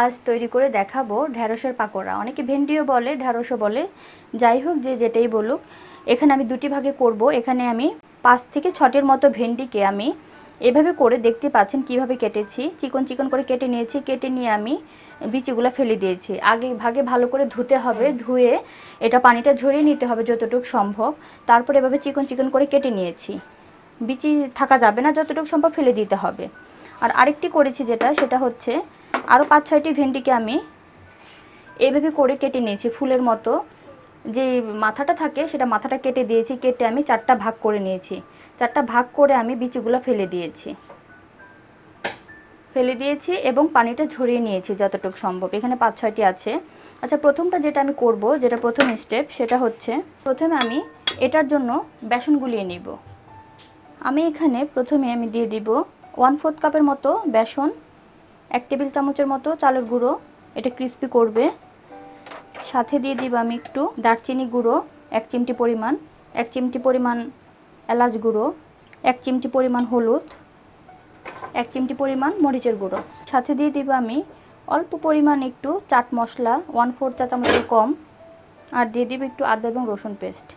আজ তৈরি করে দেখাবো ঢ্যাঁড়সের পাকোড়া। অনেকে ভেন্ডিও বলে ঢ্যাঁড়সও বলে। যাই হোক, যে যেটাই বলুক, এখানে আমি দুটি ভাগে করব। এখানে আমি পাঁচ থেকে ছটের মতো ভেন্ডিকে আমি এভাবে করে দেখতে পাচ্ছেন কীভাবে কেটেছি। চিকন চিকন করে কেটে নিয়েছি। কেটে নিয়ে আমি বিচিগুলো ফেলে দিয়েছি। আগে ভাগে ভালো করে ধুতে হবে। ধুয়ে এটা পানিটা ঝরিয়ে নিতে হবে যতটুকু সম্ভব। তারপর এভাবে চিকন চিকন করে কেটে নিয়েছি। বিচি থাকা যাবে না, যতটুকু সম্ভব ফেলে দিতে হবে। আর আরেকটি করেছি যেটা, সেটা হচ্ছে আরও পাঁচ ছয়টি ভেন্ডিকে আমি এইভাবে করে কেটে নিয়েছি ফুলের মতো। যে মাথাটা থাকে সেটা মাথাটা কেটে দিয়েছি, কেটে আমি চারটা ভাগ করে নিয়েছি। চারটা ভাগ করে আমি বিচিগুলো ফেলে দিয়েছি। ফেলে দিয়েছি এবং পানিটা ঝরিয়ে নিয়েছি যতটুকু সম্ভব। এখানে পাঁচ ছয়টি আছে। আচ্ছা প্রথমটা যেটা আমি করব, যেটা প্রথম স্টেপ সেটা হচ্ছে প্রথমে আমি এটার জন্য বেসন গুলিয়ে নিব। আমি এখানে প্রথমে আমি দিয়ে দিব ওয়ান ফোর্থ কাপের মতো বেসন। এক টেবিল চামচের মতো চালের গুঁড়ো, এটা ক্রিস্পি করবে। সাথে দিয়ে দিব আমি একটু দারচিনি গুঁড়ো, এক চিমটি পরিমাণ, এক চিমটি পরিমাণ এলাচ গুঁড়ো, এক চিমটি পরিমাণ হলুদ, এক চিমটি পরিমাণ মরিচের গুঁড়ো। সাথে দিয়ে দিব আমি অল্প পরিমাণ একটু চাট মশলা ওয়ান ফোর চা চামচের কম, আর দিয়ে দিব একটু আদা এবং রসুন পেস্ট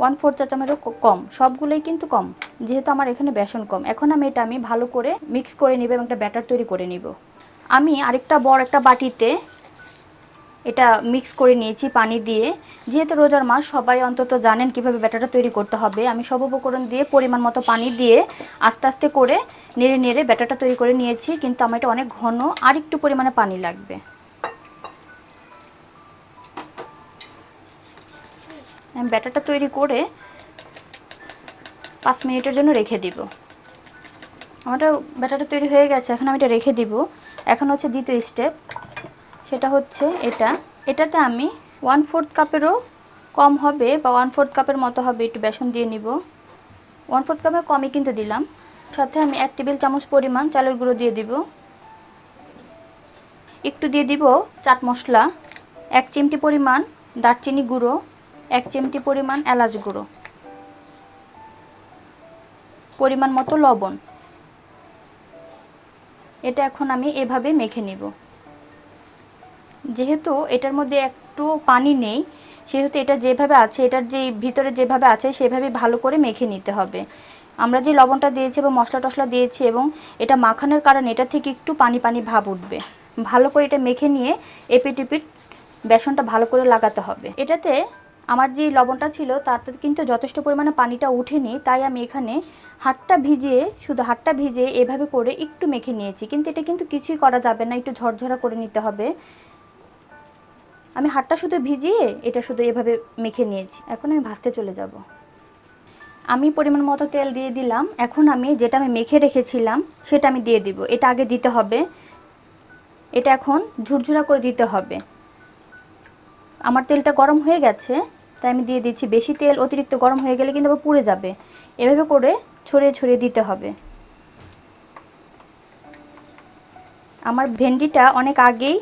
ওয়ান ফোর চা চামচেরও কম, সবগুলোই কিন্তু কম, যেহেতু আমার এখানে বেসন কম। এখন আমি এটা আমি ভালো করে মিক্স করে নিব এবং একটা ব্যাটার তৈরি করে নিব। আমি আরেকটা বড় একটা বাটিতে এটা মিক্স করে নিয়েছি পানি দিয়ে। যেহেতু রোজার মাস, সবাই অন্তত জানেন কীভাবে ব্যাটারটা তৈরি করতে হবে। আমি সব উপকরণ দিয়ে পরিমাণ মতো পানি দিয়ে আস্তে আস্তে করে নেড়ে নেড়ে ব্যাটারটা তৈরি করে নিয়েছি, কিন্তু আমার এটা অনেক ঘন আর একটু পরিমাণে পানি লাগবে। আমি ব্যাটারটা তৈরি করে পাঁচ মিনিটের জন্য রেখে দিব। আমারটা ব্যাটারটা তৈরি হয়ে গেছে, এখন আমি এটা রেখে দিব। এখন হচ্ছে দ্বিতীয় স্টেপ সেটা হচ্ছে এটা। এটাতে আমি ওয়ান ফোর্থ কাপেরও কম হবে বা ওয়ান ফোর্থ কাপের মতো হবে, একটু বেসন দিয়ে নিব। ওয়ান ফোর্থ কাপের কমই কিন্তু দিলাম। সাথে আমি এক টেবিল চামচ পরিমাণ চালের গুঁড়ো দিয়ে দিব। একটু দিয়ে দিব চাট মশলা, এক চিমটি পরিমাণ দারচিনি গুঁড়ো, এক চিমটি পরিমাণ এলাচ গুঁড়ো। পরিমাণ মতো লবণ। এটা এখন আমি এভাবে মেখে নেব। যেহেতু এটার মধ্যে একটু পানি নেই, সেহেতু এটা যেভাবে আছে, এটার যে ভিতরে যেভাবে আছে, সেভাবে ভালো করে মেখে নিতে হবে। আমরা যে লবণটা দিয়েছি এবং মশলা টশলা দিয়েছি এবং এটা মাখানোর কারণে এটা থেকে একটু পানি পানি ভাব উঠবে। ভালো করে এটা মেখে নিয়ে এপিট এপিট বেসনটা ভালো করে লাগাতে হবে। এটাতে আমার যে লবণটা ছিল, তাতে কিন্তু যথেষ্ট পরিমাণে পানিটা উঠেনি, তাই আমি এখানে হাতটা ভিজিয়ে, শুধু হাতটা ভিজিয়ে এভাবে করে একটু মেখে নিয়েছি। কিন্তু এটা কিন্তু কিছুই করা যাবে না, একটু ঝরঝরা করে নিতে হবে। আমি হাতটা শুধু ভিজিয়ে এটা শুধু এভাবে মেখে নিয়েছি। এখন আমি ভাজতে চলে যাব। আমি পরিমাণ মতো তেল দিয়ে দিলাম। এখন আমি যেটা আমি মেখে রেখেছিলাম, সেটা আমি দিয়ে দিব। এটা আগে দিতে হবে। এটা এখন ঝুরঝুরা করে দিতে হবে। আমার তেলটা গরম হয়ে গেছে। তাই আমি দিয়ে দিচ্ছি। বেশি তেল অতিরিক্ত গরম হয়ে গেলে কিন্তু আবার পুড়ে যাবে। এভাবে করে ছড়িয়ে ছড়িয়ে দিতে হবে। আমার ভেন্ডিটা অনেক আগেই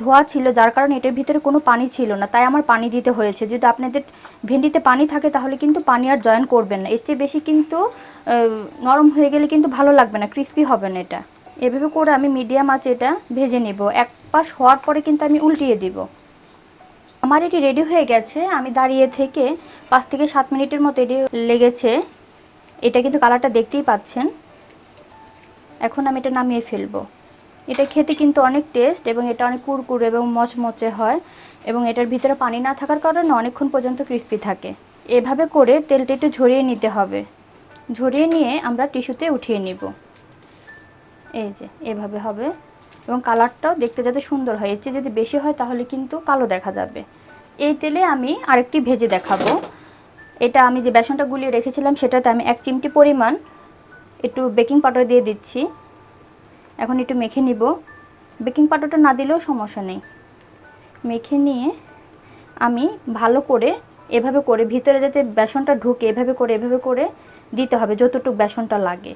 ধোয়া ছিল, যার কারণে এটার ভিতরে কোনো পানি ছিল না। তাই আমার পানি দিতে হয়েছে। যদি আপনাদের ভেন্ডিতে পানি থাকে, তাহলে কিন্তু পানি আর জয়েন করবেন না। এর চেয়ে বেশি কিন্তু নরম হয়ে গেলে কিন্তু ভালো লাগবে না, ক্রিস্পি হবে না এটা। এভাবে করে আমি মিডিয়াম আঁচে এটা ভেজে নেব। এক পাশ হওয়ার পরে কিন্তু আমি উল্টিয়ে দিব। আমার এটি রেডি হয়ে গেছে। আমি দাঁড়িয়ে থেকে পাঁচ থেকে সাত মিনিটের মতো এটি লেগেছে। এটা কিন্তু কালারটা দেখতেই পাচ্ছেন। এখন আমি এটা নামিয়ে ফেলব। এটা খেতে কিন্তু অনেক টেস্ট এবং এটা অনেক কুরকুরে এবং মচমচে হয় এবং এটার ভিতরে পানি না থাকার কারণে অনেকক্ষণ পর্যন্ত ক্রিস্পি থাকে। এভাবে করে তেলটা একটু ঝরিয়ে নিতে হবে। ঝরিয়ে নিয়ে আমরা টিস্যুতে উঠিয়ে নিব। এই যে, এভাবে হবে। এবং কালারটাও দেখতে যাতে সুন্দর হয়। এর চেয়ে যদি বেশি হয়, তাহলে কিন্তু কালো দেখা যাবে। এই তেলে আমি আরেকটি ভেজে দেখাবো। এটা আমি যে বেসনটা গুলিয়ে রেখেছিলাম, সেটাতে আমি এক চিমটি পরিমাণ একটু বেকিং পাউডার দিয়ে দিচ্ছি। এখন একটু মেখে নিব। বেকিং পাউডারটা না দিলেও সমস্যা নেই। মেখে নিয়ে আমি ভালো করে এভাবে করে, ভিতরে যাতে বেসনটা ঢুকে, এভাবে করে এভাবে করে দিতে হবে, যতটুকু বেসনটা লাগে।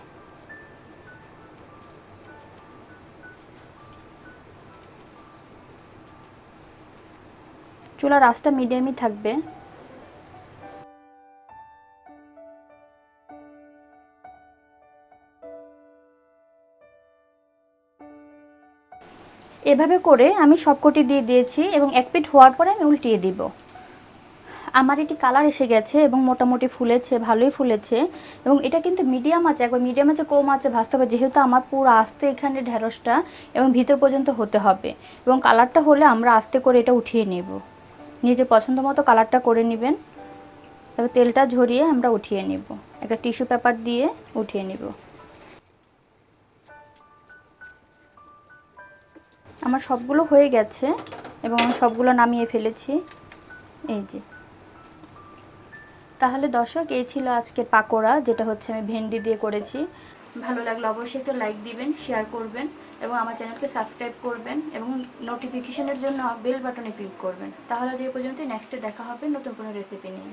চুলার আঁচটা মিডিয়ামই থাকবে। এভাবে করে আমি সবকটি দিয়ে দিয়েছি এবং এক পিট হওয়ার পরে আমি উল্টিয়ে দিব। আমার এটি কালার এসে গেছে এবং মোটামুটি ফুলেছে, ভালোই ফুলেছে এবং এটা কিন্তু মিডিয়াম আছে, একবার মিডিয়াম আছে, কম আছে ভাজতে হবে যেহেতু আমার পুরো আস্তে এখানে ঢেঁড়সটা এবং ভিতর পর্যন্ত হতে হবে এবং কালারটা হলে আমরা আস্তে করে এটা উঠিয়ে নেব। নিজের পছন্দ মতো কালারটা করে নেবেন। তবে তেলটা ঝরিয়ে আমরা উঠিয়ে নেব। একটা টিস্যু পেপার দিয়ে উঠিয়ে নেব। আমার সবগুলো হয়ে গেছে এবং আমি সবগুলো নামিয়ে ফেলেছি। এই যে। তাহলে দর্শক, এই ছিল আজকের পাকোড়া, যেটা হচ্ছে আমি ভেন্ডি দিয়ে করেছি। ভালো লাগলে অবশ্যই একটা লাইক দিবেন শেয়ার করবেন এবং আমার চ্যানেলকে সাবস্ক্রাইব করবেন এবং নোটিফিকেশনের জন্য বেল বাটনে ক্লিক করবেন। তাহলে যে পর্যন্ত নেক্সটে দেখা হবে নতুন কোনো রেসিপি নিয়ে।